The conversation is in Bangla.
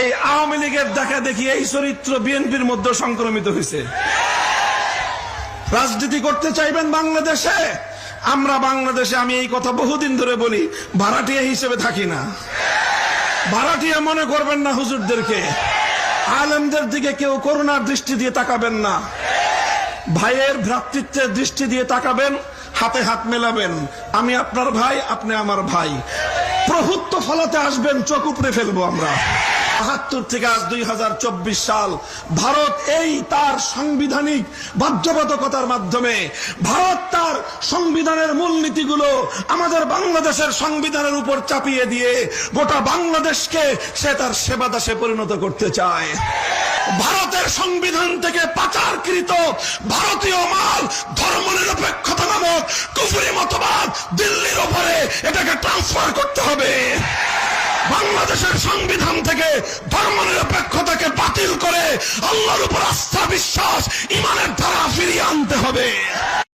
এই আওয়ামী লীগের দেখা দেখি এই চরিত্র বিএনপির মধ্যে সংক্রমিত হয়েছে। রাজনীতি করতে চাইবেন বাংলাদেশে? আমরা বাংলাদেশে, আমি এই কথা বহুদিন ধরে বলি, ভাড়াটিয়া হিসেবে থাকি না। ভাড়াটিয়া মনে করবেন না হুজুরদেরকে। আলেমদের দিকে কেউ করুণার দৃষ্টি দিয়ে তাকাবেন না। ভাইয়ের ভ্রাতৃত্বের দৃষ্টি দিয়ে তাকাবেন, হাতে হাত মেলাবেন। আমি আপনার ভাই, আপনি আমার ভাই। প্রভুত্ব ফলাতে আসবেন, চোখ উপড়ে ফেলব আমরা। বাহাত্তর থেকে আজ দুই হাজার চব্বিশ সাল, ভারত এই তার সাংবিধানিক বাধ্যবাধকতার মাধ্যমে, ভারত তার সংবিধানের মূলনীতিগুলো আমাদের বাংলাদেশের সংবিধানের উপর চাপিয়ে দিয়ে গোটা বাংলাদেশকে সে তার সেবা দাসে পরিণত করতে চায়। ভারতের সংবিধান থেকে পাচারকৃত ভারতীয় মাল ধর্ম নিরপেক্ষতা নামক কুফুরি মতবাদ দিল্লির ওপরে এটাকে ট্রান্সফার করতে হবে। বাংলাদেশের সংবিধান থেকে ধর্মনিরপেক্ষতাকে বাতিল করে আল্লাহর উপর আস্থা, বিশ্বাস, ইমানের ধারা ফিরিয়ে আনতে হবে।